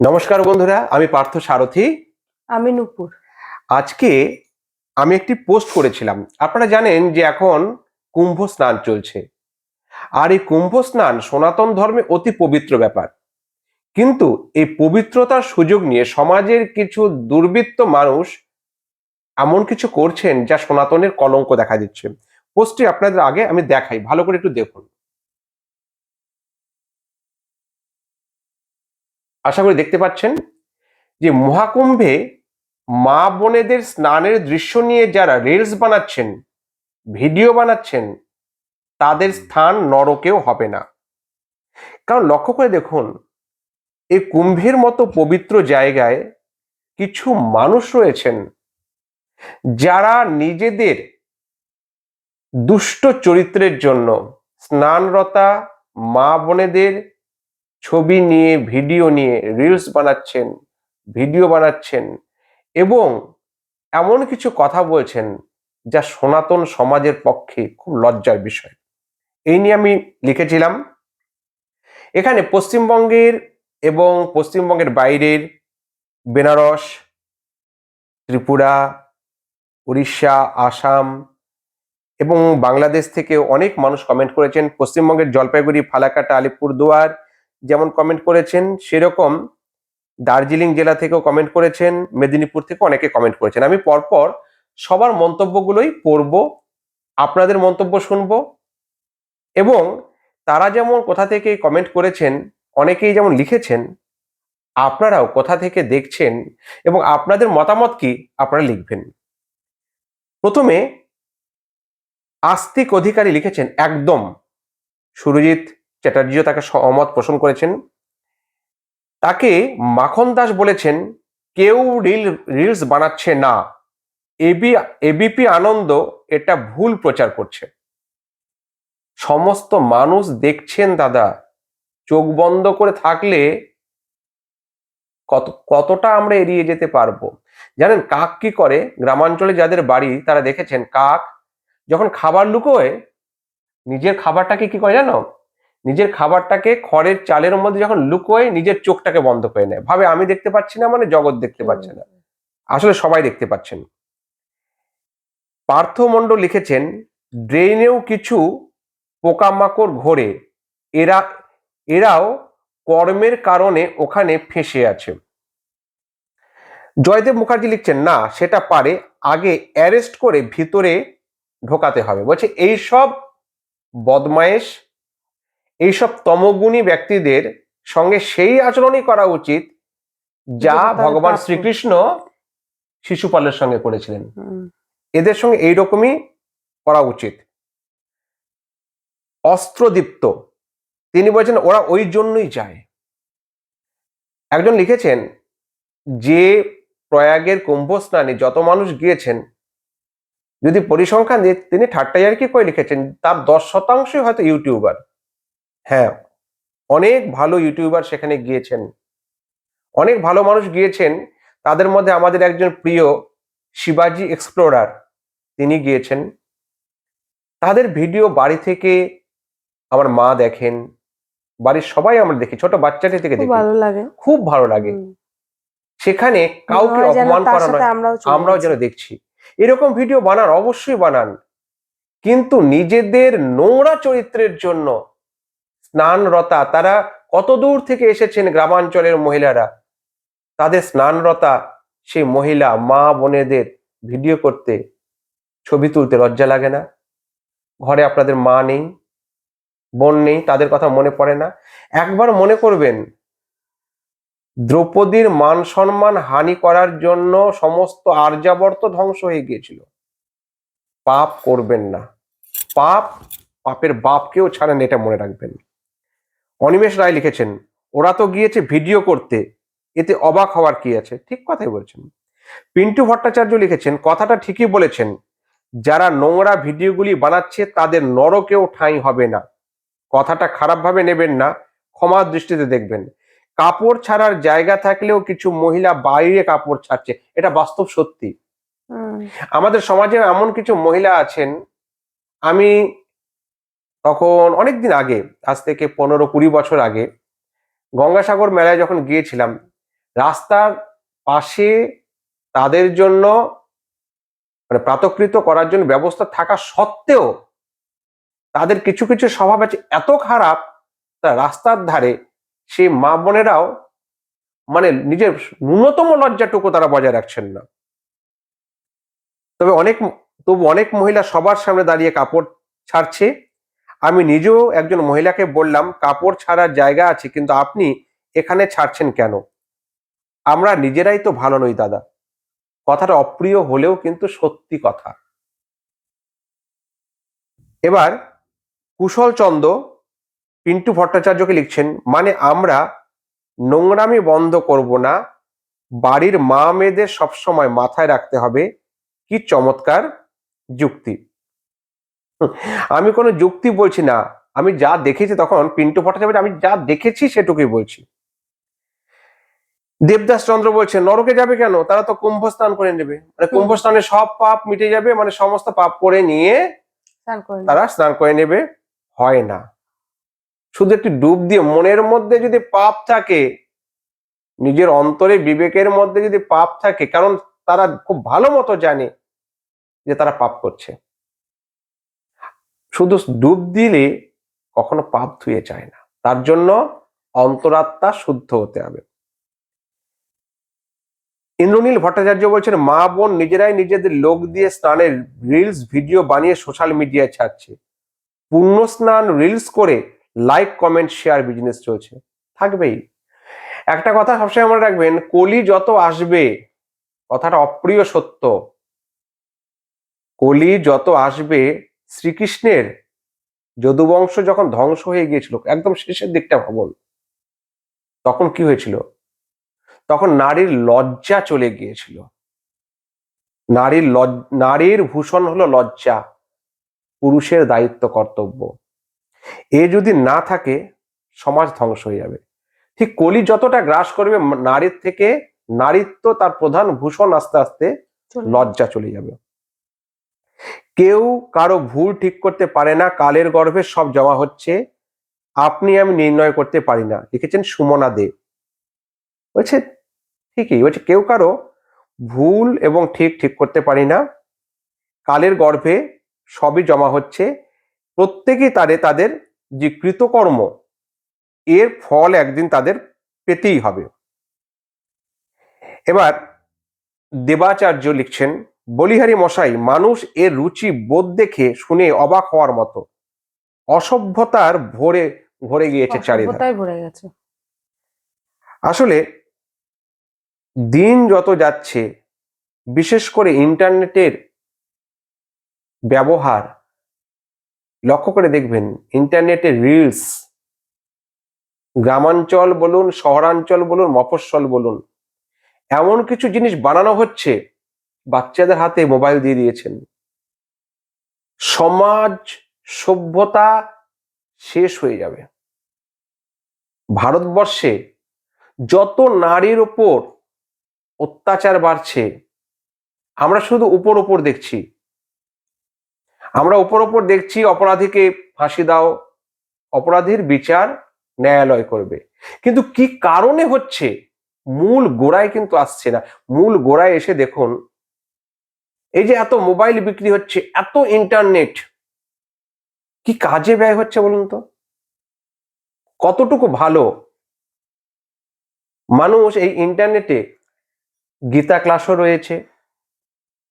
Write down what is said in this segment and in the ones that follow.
নমস্কার বন্ধুরা আমি পার্থ সারথী। আমি নুপুর। আজকে আমি একটি পোস্ট করেছিলাম। আপনারা জানেন যে এখন কুম্ভ স্নান চলছে। আর এই কুম্ভ স্নান সনাতন ধর্মে অতি পবিত্র ব্যাপার। কিন্তু এই পবিত্রতার সুযোগ নিয়ে সমাজের কিছু দুর্বৃত্ত মানুষ এমন কিছু করছেন যা সনাতনের কলঙ্ক দেখা দিচ্ছে। পোস্টটি আপনাদের আগে আমি দেখাই ভালো করে একটু দেখুন। আশা করি দেখতে পাচ্ছেন যে মহাকুম্ভে মা বোনেদের স্নানের দৃশ্য নিয়ে যারা রিলস বানাচ্ছেন ভিডিও বানাচ্ছেন, তাদের স্থান নরকেও হবে না। কারণ লক্ষ্য করে দেখুন এই কুম্ভের মতো পবিত্র জায়গায় কিছু মানুষ রয়েছেন, যারা নিজেদের দুষ্ট চরিত্রের জন্য স্নানরতা মা বোনেদের ছবি নিয়ে, ভিডিও নিয়ে রিলস বানাচ্ছেন ভিডিও বানাচ্ছেন এবং এমন কিছু কথা বলছেন যা সনাতন সমাজের পক্ষে খুব লজ্জার বিষয়। এই নিয়ে আমি লিখেছিলাম, এখানে পশ্চিমবঙ্গের এবং পশ্চিমবঙ্গের বাইরের বেনারস, ত্রিপুরা, উড়িষ্যা, আসাম এবং বাংলাদেশ থেকে অনেক মানুষ কমেন্ট করেছেন। পশ্চিমবঙ্গের জলপাইগুড়ি, ফালাকাটা, আলিপুরদুয়ার যেমন কমেন্ট করেছেন, সেরকম দার্জিলিং জেলা থেকেও কমেন্ট করেছেন, মেদিনীপুর থেকে অনেকে কমেন্ট করেছেন। আমি পরপর সবার মন্তব্যগুলোই পড়ব, আপনাদের মন্তব্য শুনব এবং তারা যেমন কোথা থেকে কমেন্ট করেছেন, অনেকেই যেমন লিখেছেন, আপনারাও কোথা থেকে দেখছেন এবং আপনাদের মতামত কি, আপনারা লিখবেন। প্রথমে আস্তিক অধিকারী লিখেছেন, একদম সুরজিৎ চ্যাটার্জিও তাকে সহমত পোষণ করেছেন। তাকে মাখন দাস বলেছেন, কেউ রিল, রিলস বানাচ্ছে না। এবি এবিপি আনন্দ এটা ভুল প্রচার করছে। সমস্ত মানুষ দেখছেন দাদা, চোখ বন্ধ করে থাকলে কত, কতটা আমরা এড়িয়ে যেতে পারব? জানেন কাক কি করে? গ্রামাঞ্চলে যাদের বাড়ি, তারা দেখেছেন কাক যখন খাবার লুকোয়, নিজের খাবারটাকে কি করে জানো? নিজের খাবারটাকে খড়ের চালের মধ্যে যখন লুকোয়, নিজের চোখটাকে বন্ধ করে নেয়। ভাবে, আমি দেখতে পাচ্ছি না মানে জগৎ দেখতে পাচ্ছে না। আসলে সবাই দেখতে পাচ্ছেন। পার্থ মণ্ডল লিখেছেন, ড্রেনেও কিছু পোকামাকড় ঘোরে। এরা, এরাও কর্মের কারণে ওখানে ফেঁসে আছে। জয়দেব মুখার্জি লিখছেন, না, সেটা পারে। আগে অ্যারেস্ট করে ভিতরে ঢোকাতে হবে। বলছে, এইসব বদমায়েশ এইসব তমগুণী ব্যক্তিদের সঙ্গে সেই আচরণই করা উচিত যা ভগবান শ্রীকৃষ্ণ শিশুপালের সঙ্গে করেছিলেন। এদের সঙ্গে এইরকমই করা উচিত। অস্ত্রদীপ্ত তিনি বলছেন ওরা ওই জন্যই যায়। একজন লিখেছেন যে প্রয়াগের কুম্ভ স্নানে যত মানুষ গিয়েছেন যদি পরিসংখ্যান দিয়ে তিনি ঠাট্টা কি করে লিখেছেন? তার দশ শতাংশই হয়তো ইউটিউবার। হ্যাঁ অনেক ভালো ইউটিউবার সেখানে গিয়েছেন। অনেক ভালো মানুষ গিয়েছেন। তাদের মধ্যে আমাদের একজন প্রিয় শিবাজি এক্সপ্লোরার তিনি গিয়েছেন। তাদের ভিডিও বাড়ি থেকে আমার মা দেখেন। বাড়ির সবাই আমরা দেখি ছোট বাচ্চাটি থেকে দেখি। ভালো লাগে। খুব ভালো লাগে। সেখানে কাউকে অপমান করা নয় আমরাও। যেন দেখছি। এরকম ভিডিও বানান অবশ্যই বানান। কিন্তু নিজেদের নোংরা চরিত্রের জন্য স্নানরতা, তারা কত দূর থেকে এসেছেন গ্রামাঞ্চলের মহিলারা? তাদের স্নানরতা, সেই মহিলা, মা বোনেদের ভিডিও করতে, ছবি তুলতে লজ্জা লাগে না? ঘরে আপনাদের মা নেই, বোন নেই, তাদের কথা মনে পড়ে না? একবার মনে করবেন, দ্রৌপদীর মান সম্মান হানি করার জন্য সমস্ত আর্যাবর্ত ধ্বংস হয়ে গিয়েছিল। পাপ করবেন না। পাপ, পাপের বাপকেও ছাড়েন, এটা মনে রাখবেন। অনিমেষ রায় লিখেছেন ওরা তো গিয়েছে ভিডিও করতে এতে অবাক হওয়ার কি আছে? ঠিক কথাই বলছেন। পিন্টু ভট্টাচার্য লিখেছেন কথাটা ঠিকই বলেছেন যারা নোংরা ভিডিওগুলি বানাচ্ছে তাদের নরকেও ঠাঁই হবে না। কথাটা খারাপভাবে নেবেন না ক্ষমার দৃষ্টিতে দেখবেন। কাপড় ছাড়ার জায়গা থাকলেও কিছু মহিলা বাইরে কাপড় ছাড়ছে এটা বাস্তব সত্যি। আমাদের সমাজে এমন কিছু মহিলা আছেন আমি তখন অনেক দিন আগে, আজ থেকে পনেরো কুড়ি বছর আগে, গঙ্গাসাগর মেলায় যখন গিয়েছিলাম, রাস্তার পাশে তাদের জন্য মানে প্রাতকৃত করার জন্য ব্যবস্থা থাকা সত্ত্বেও তাদের কিছু কিছু স্বভাব আছে এত খারাপ, তা রাস্তার ধারে সেই মা বোনেরাও মানে নিজের ন্যূনতম লজ্জাটুকু তারা বজায় রাখছেন না। তবে অনেক, তবু অনেক মহিলা সবার সামনে দাঁড়িয়ে কাপড় ছাড়ছে। আমি নিজেও একজন মহিলাকে বললাম, কাপড় ছাড়ার জায়গা আছে, কিন্তু আপনি এখানে ছাড়ছেন কেন? আমরা নিজেরাই তো ভালো নই, দাদা। কথাটা অপ্রিয় হলেও কিন্তু সত্যি কথা। এবার কুশল চন্দ্র পিন্টু ভট্টাচার্যকে লিখছেন মানে আমরা নোংরামি বন্ধ করব না, বাড়ির মা মেয়েদের সবসময় মাথায় রাখতে হবে, কি চমৎকার যুক্তি। আমি কোনো যুক্তি বলছি না। আমি যা দেখেছি তখন পিন্টু ভট্টাচার্য আমি যা দেখেছি সেটুকুই বলছি। দেবদাস চন্দ্র বলছে নরকে যাবে কেন? তারা তো কুম্ভ স্নান করে নেবে। মানে কুম্ভ স্নানে সব পাপ মিটে যাবে মানে সমস্ত পাপ করে নিয়ে। তারা স্নান করে নেবে হয় না। শুধু একটি ডুব দিয়ে মনের মধ্যে যদি পাপ থাকে নিজের অন্তরে বিবেকের মধ্যে যদি পাপ থাকে কারণ তারা খুব ভালো মতো জানে যে তারা পাপ করছে। শুধু ডুব দিলে কখনো পাপ ধুয়ে যায় না। তার জন্য অন্তরাত্মা শুদ্ধ হতে হবে। ইন্দ্রনীল ভট্টাচার্য বলছেন, মা বোন নিজেরাই নিজেদের লোক দিয়ে স্নানের রিলস ভিডিও বানিয়ে সোশ্যাল মিডিয়ায় ছাড়ছে। পূর্ণ স্নান রিলস করে লাইক কমেন্ট শেয়ার বিজনেস চলছে। থাকবেই। একটা কথা সবসময় মনে রাখবেন, কলি যত আসবে, কথাটা অপ্রিয় সত্য। কলি যত আসবে শ্রীকৃষ্ণের যদুবংশ যখন ধ্বংস হয়ে গিয়েছিল একদম শেষের দিকটা ভাবুন তখন কি হয়েছিল? তখন নারীর লজ্জা চলে গিয়েছিল। নারীর লজ নারীর ভূষণ হলো লজ্জা পুরুষের দায়িত্ব কর্তব্য। এ যদি না থাকে সমাজ ধ্বংস হয়ে যাবে। ঠিক কলি যতটা গ্রাস করবে নারীর থেকে নারীত্ব তার প্রধান ভূষণ আস্তে আস্তে লজ্জা চলে যাবে। কেউ কারও ভুল ঠিক করতে পারে না, কালের গর্ভে সব জমা হচ্ছে। আপনি আমি নির্ণয় করতে পারি না। লিখেছেন সুমনা দে। বলছে, ঠিকই। বলছে, কেউ কারও ভুল এবং ঠিক ঠিক করতে পারি না, কালের গর্ভে সবই জমা হচ্ছে। প্রত্যেকেই তারে তাদের যে কৃতকর্ম, এর ফল একদিন তাদের পেতেই হবে। এবার দেবাচার্য লিখছেন বলিহারি মশাই মানুষ এর রুচি বোধ দেখে শুনে অবাক হওয়ার মতো। অসভ্যতার ভরে ভরে গিয়েছে ভরে গেছে। আসলে দিন যত যাচ্ছে বিশেষ করে ইন্টারনেটের ব্যবহার লক্ষ্য করে দেখবেন ইন্টারনেটের রিলস গ্রামাঞ্চল বলুন শহরাঞ্চল বলুন মফস্বল বলুন এমন কিছু জিনিস বানানো হচ্ছে বাচ্চাদের হাতে মোবাইল দিয়ে দিয়েছেন। সমাজ সভ্যতা শেষ হয়ে যাবে। ভারতবর্ষে যত নারীর ওপর অত্যাচার বাড়ছে, আমরা শুধু উপর উপর দেখছি। আমরা উপর উপর দেখছি অপরাধীকে ফাঁসি দাও, অপরাধীর বিচার ন্যায়ালয় করবে। কিন্তু কি কারণে হচ্ছে? মূল গোড়ায় কিন্তু আসছে না। মূল গোড়ায় এসে দেখুন এই যে এত মোবাইল বিক্রি হচ্ছে এত ইন্টারনেট কি কাজে ব্যয় হচ্ছে বলুন তো? কতটুকু ভালো? মানুষ এই ইন্টারনেটে গীতা ক্লাসও রয়েছে।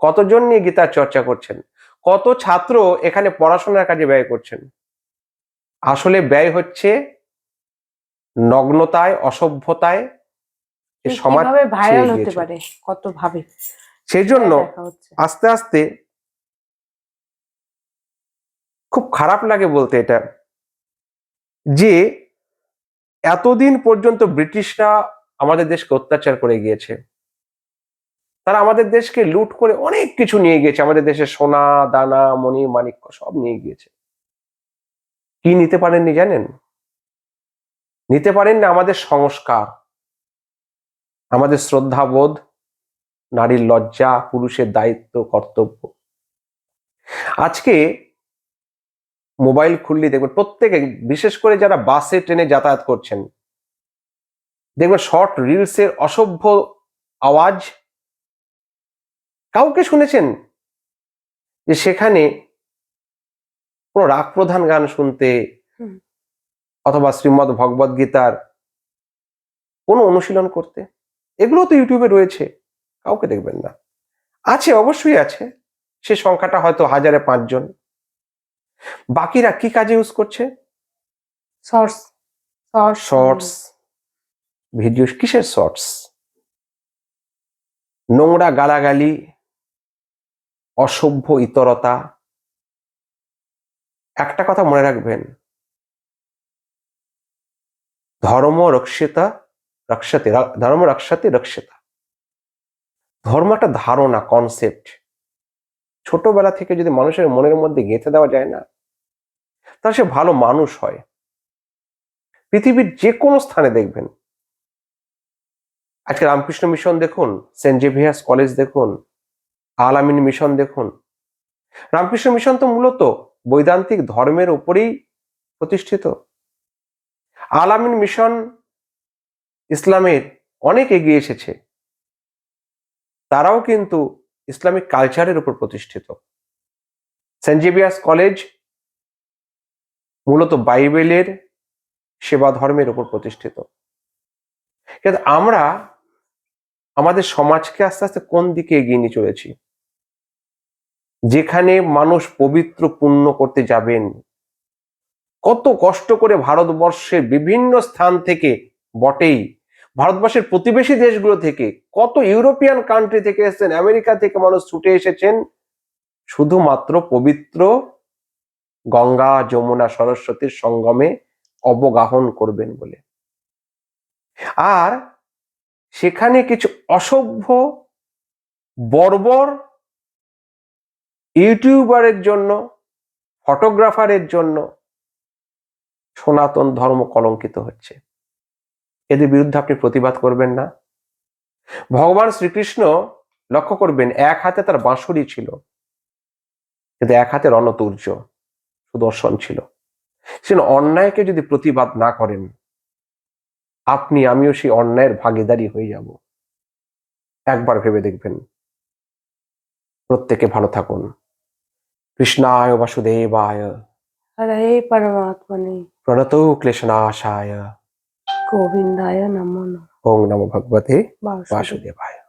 কতজন নিয়ে গীতার চর্চা করছেন? কত ছাত্র এখানে পড়াশোনার কাজে ব্যয় করছেন? আসলে ব্যয় হচ্ছে নগ্নতায় অসভ্যতায় সমাজ ভাইরাল হতে পারে কত ভাবে সেই জন্য আস্তে আস্তে খুব খারাপ লাগে বলতে এটা। যে এতদিন পর্যন্ত ব্রিটিশরা আমাদের দেশকে অত্যাচার করে গিয়েছে। তারা আমাদের দেশকে লুট করে অনেক কিছু নিয়ে গিয়েছে। আমাদের দেশে সোনা দানা মণি মাণিক্য সব নিয়ে গিয়েছে। কি নিতে পারেননি জানেন? নিতে পারেন না আমাদের সংস্কার আমাদের শ্রদ্ধাবোধ নারীর লজ্জা পুরুষের দায়িত্ব কর্তব্য। আজকে মোবাইল খুললে দেখবেন প্রত্যেকে বিশেষ করে যারা বাসে ট্রেনে যাতায়াত করছেন দেখবেন শর্ট রিলসের অসভ্য আওয়াজ কাউকে শুনেছেন? যে সেখানে কোনো রাগ প্রধান গান শুনতে। অথবা শ্রীমদ ভগবদ গীতার কোনো অনুশীলন করতে? এগুলো তো ইউটিউবে রয়েছে। কাউকে দেখবেন না। আছে অবশ্যই আছে। সে সংখ্যাটা হয়তো হাজারে পাঁচজন। বাকিরা কি কাজে ইউজ করছে? শর্টস ভিডিও কিসের শর্টস নোংরা গালাগালি অসভ্য ইতরতা। একটা কথা মনে রাখবেন। ধর্ম রক্ষিতা রক্ষাতে ধর্ম রক্ষাতে রক্ষিতা। ধর্ম একটা ধারণা কনসেপ্ট ছোটবেলা থেকে যদি মানুষের মনের মধ্যে গেঁথে দেওয়া যায় না, তাহলে সে ভালো মানুষ হয়। পৃথিবীর যে কোনো স্থানে দেখবেন। আজকে রামকৃষ্ণ মিশন দেখুন, সেন্ট জেভিয়ার্স কলেজ দেখুন আলামিন মিশন দেখুন। রামকৃষ্ণ মিশন তো মূলত বৈদান্তিক ধর্মের উপরেই প্রতিষ্ঠিত। আলামিন মিশন ইসলামের অনেক এগিয়ে এসেছে। তারাও কিন্তু ইসলামিক কালচারের উপর প্রতিষ্ঠিত। সেন্ট জেভিয়ার্স কলেজ মূলত বাইবেলের সেবা ধর্মের উপর প্রতিষ্ঠিত। কিন্তু আমরা আমাদের সমাজকে আস্তে আস্তে কোন দিকে এগিয়ে নিয়ে চলেছি? যেখানে মানুষ পবিত্র পুণ্য করতে যাবেন। কত কষ্ট করে ভারতবর্ষের বিভিন্ন স্থান থেকে বটেই ভারতবর্ষের প্রতিবেশী দেশগুলো থেকে কত ইউরোপিয়ান কান্ট্রি থেকে এসেছেন, আমেরিকা থেকে মানুষ ছুটে এসেছেন, শুধুমাত্র পবিত্র গঙ্গা, যমুনা, সরস্বতীর সঙ্গমে অবগাহন করবেন বলে। আর সেখানে কিছু অসভ্য, বর্বর ইউটিউবারের জন্য, ফটোগ্রাফারের জন্য সনাতন ধর্ম কলঙ্কিত হচ্ছে। এদের বিরুদ্ধে আপনি প্রতিবাদ করবেন না। ভগবান শ্রীকৃষ্ণ লক্ষ্য করবেন এক হাতে তার বাঁশুরি ছিল কিন্তু এক হাতে রণতুর্য সুদর্শন ছিল। সে অন্যায়কে যদি প্রতিবাদ না করেন আপনি আমিও সেই অন্যায়ের ভাগিদারি হয়ে যাব। একবার ভেবে দেখবেন। প্রত্যেকে ভালো থাকুন। কৃষ্ণায় বাসুদেবায়। হরে পরমাত্মনে। প্রণত ক্লেশনাশায়। गोविंदाय नमो नमः। ओम नमो भगवते वासुदेवाय।